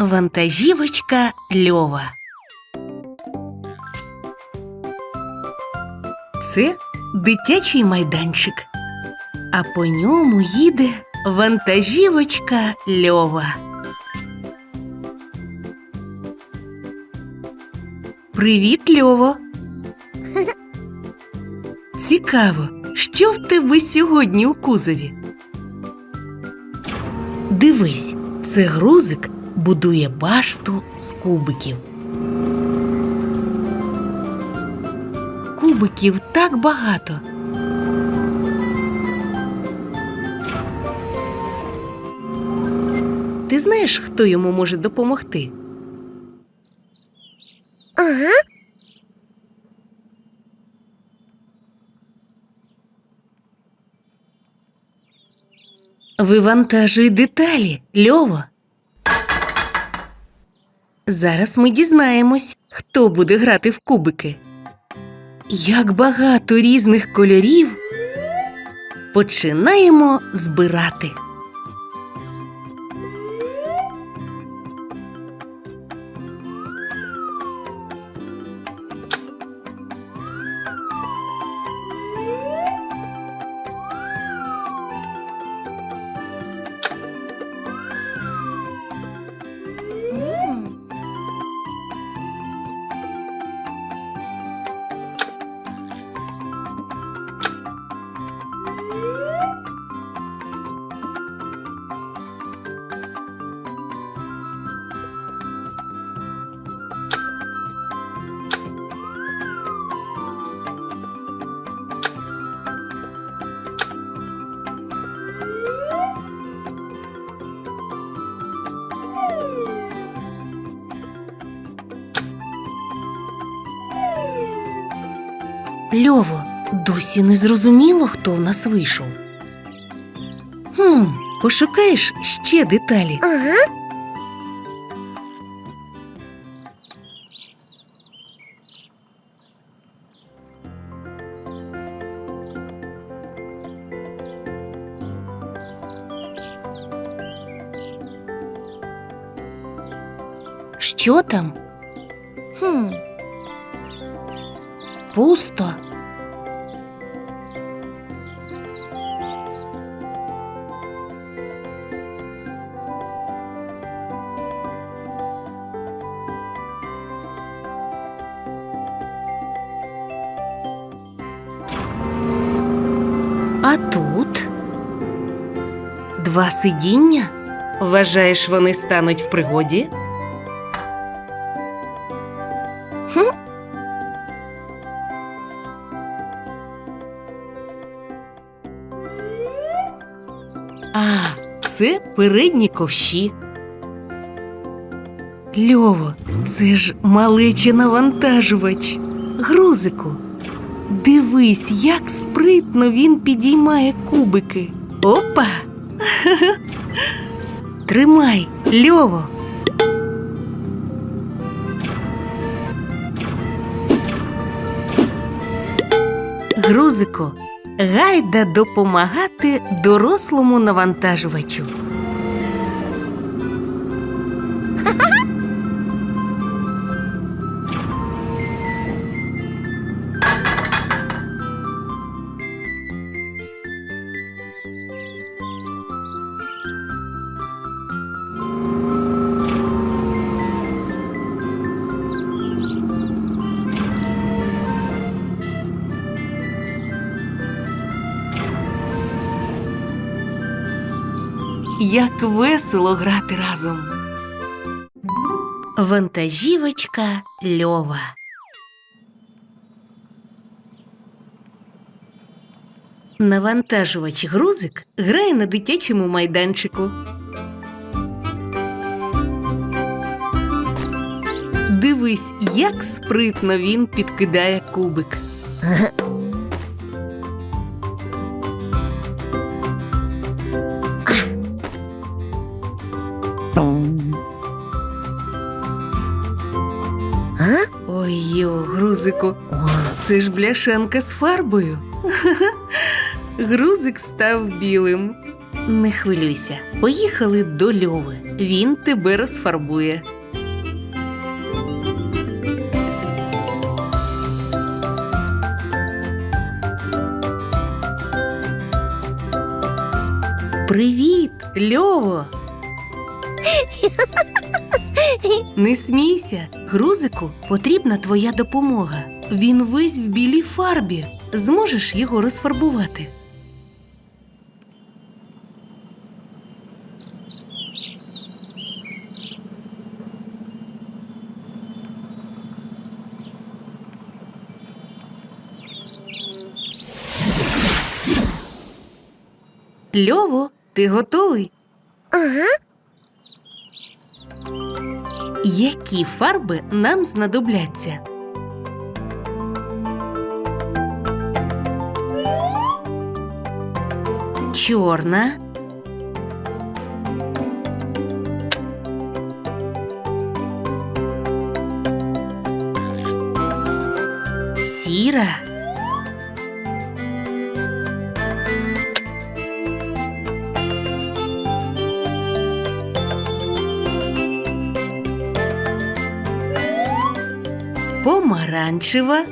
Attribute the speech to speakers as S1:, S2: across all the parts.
S1: Вантажівочка Льова. Це дитячий майданчик, а по ньому їде вантажівочка Льова. Привіт, Льово. Цікаво, що в тебе сьогодні у кузові? Дивись, це грузик будує башту з кубиків. Кубиків так багато. Ти знаєш, хто йому може допомогти?
S2: Ага.
S1: Вивантажуй деталі, Льово. Зараз ми дізнаємось, хто буде грати в кубики. Як багато різних кольорів. Починаємо збирати. Льово, досі не зрозуміло, хто в нас вийшов. Хм, пошукаєш ще деталі.
S2: Ага.
S1: Що там? Пусто. А тут два сидіння? Вважаєш, вони стануть в пригоді? Це передні ковші. Льово, це ж малечий навантажувач. Грузику. Дивись, як спритно він підіймає кубики. Опа! Тримай, Льово. Грузику, гайда допомагати дорослому навантажувачу. Як весело грати разом. Вантажівочка Льова. Навантажувач грузик грає на дитячому майданчику. Дивись, як спритно він підкидає кубик. Ой, йо, грузику, це ж бляшанка з фарбою. Грузик став білим. Не хвилюйся, поїхали до Льови. Він тебе розфарбує. Привіт, Льово! Не смійся, грузику потрібна твоя допомога. Він весь в білій фарбі. Зможеш його розфарбувати. Льово, ти готовий?
S2: Ага.
S1: Які фарби нам знадобляться? Чорна. Сіра. Помаранчева,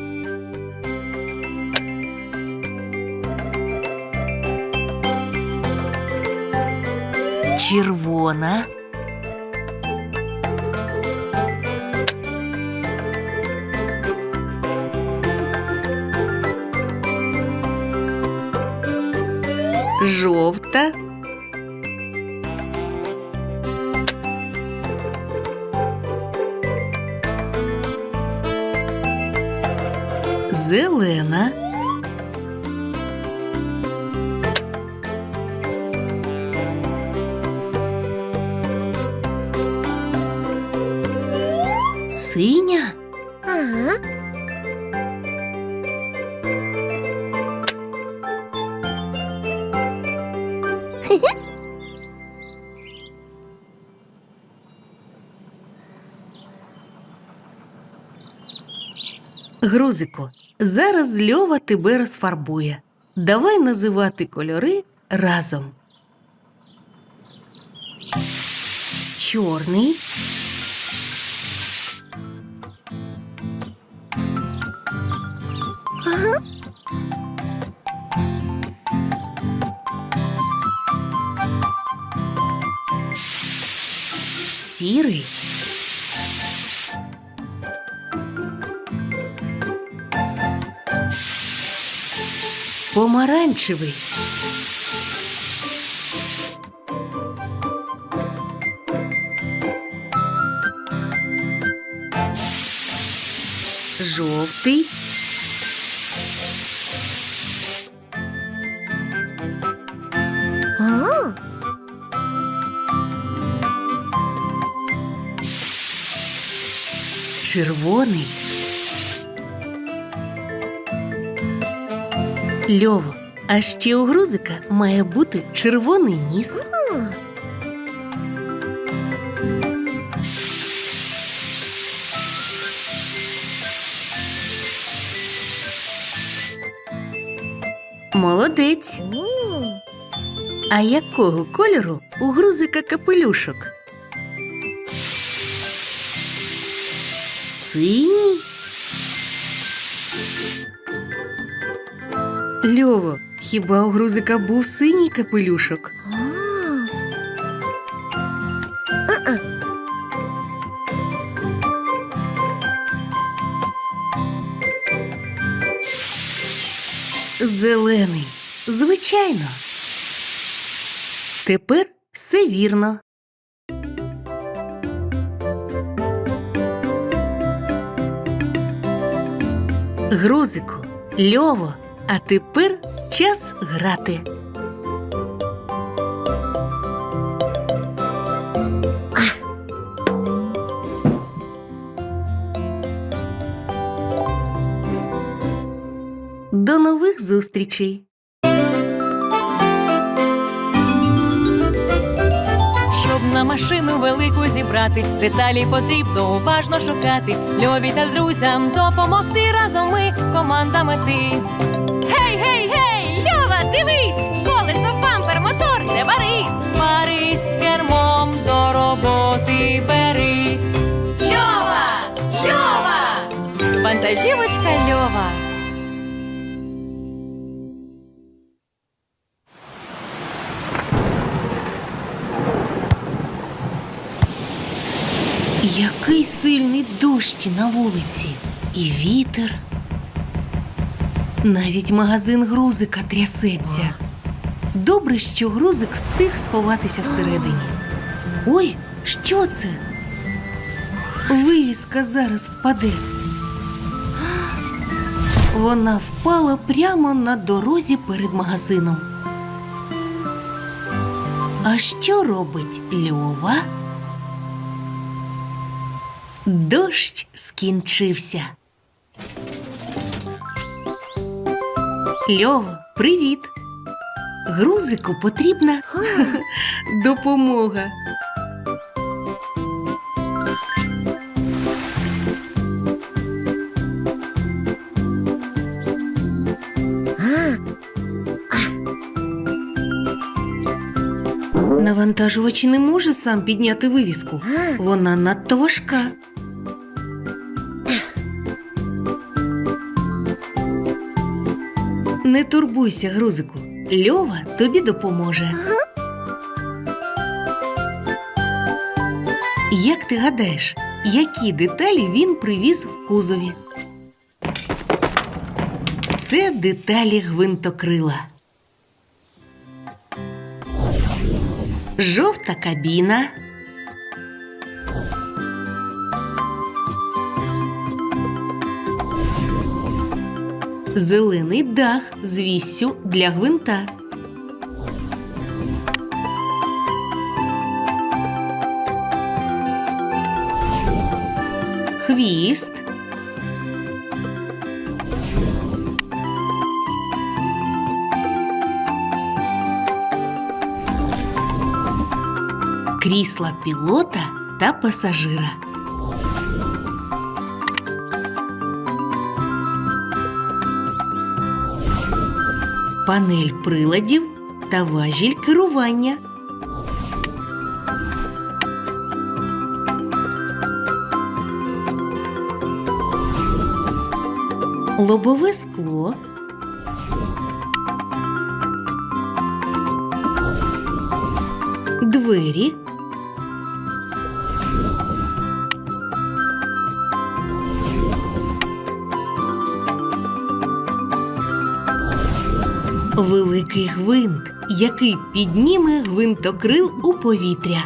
S1: червона, жовта. Зелена. Синя.
S2: Ага.
S1: Грузику, зараз Льова тебе розфарбує. Давай називати кольори разом. Чорний. Сірий. Помаранчевий. Жовтий.
S2: О,
S1: Червоний. Льово, а ще у грузика має бути червоний ніс. Молодець. А якого кольору у грузика капелюшок? Синій? Льово, хіба у грузика був синій капелюшок? Зелений, звичайно. Тепер все вірно. Грузику, Льово, а тепер час грати. До нових зустрічей!
S3: Щоб на машину велику зібрати, деталі потрібно уважно шукати. Льові та друзям допомогти разом ми команда мети. Дивись! Колесо, бампер, мотор, швидше барись, барись з кермом до роботи берись. Льова! Льова! Вантажівочка Льова.
S1: Який сильний дощ на вулиці, і вітер. Навіть магазин грузика трясеться. Добре, що грузик встиг сховатися всередині. Ой, що це? Вивіска зараз впаде. Вона впала прямо на дорозі перед магазином. А що робить Льова? Дощ скінчився. Льово, привіт. Грузику потрібна допомога. Навантажувач не може сам підняти вивіску. Вона надто важка. Не турбуйся, грузику. Льова тобі допоможе. Як ти гадаєш, які деталі він привіз в кузові? Це деталі гвинтокрила. Жовта кабіна. Зелений дах з віссю для гвинта. Хвіст. Крісла пілота та пасажира. Панель приладів та важіль керування. Лобове скло. Двері. Великий гвинт, який підніме гвинтокрил у повітря.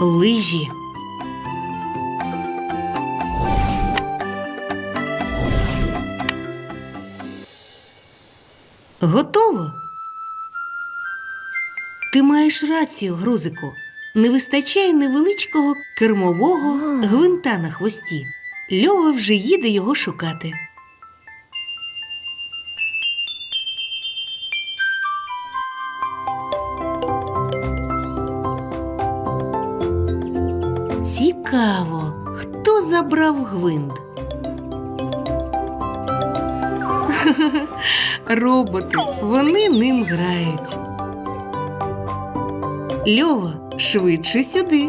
S1: Лижі. Готово. Ти маєш рацію, грузику. Не вистачає невеличкого кермового гвинта на хвості. Льова вже їде його шукати. Хто забрав гвинт? Роботи, вони ним грають. Льова, швидше сюди.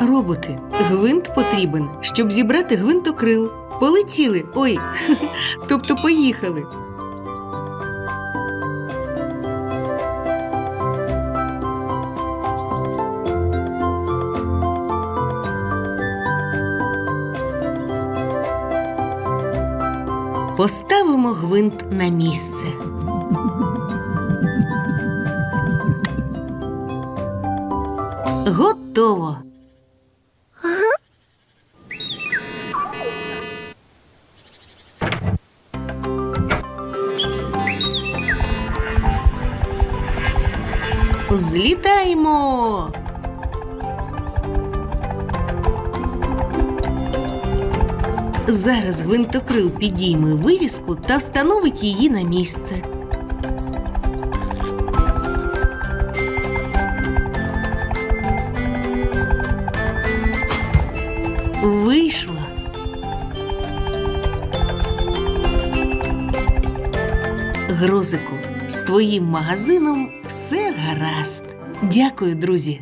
S1: Роботи, гвинт потрібен, щоб зібрати гвинтокрил. Полетіли. Ой, тобто поїхали. Поставимо гвинт на місце. Готово. Зараз гвинтокрил підійме вивіску та встановить її на місце. Вийшло. Грозику, з твоїм магазином все гаразд. Дякую, друзі.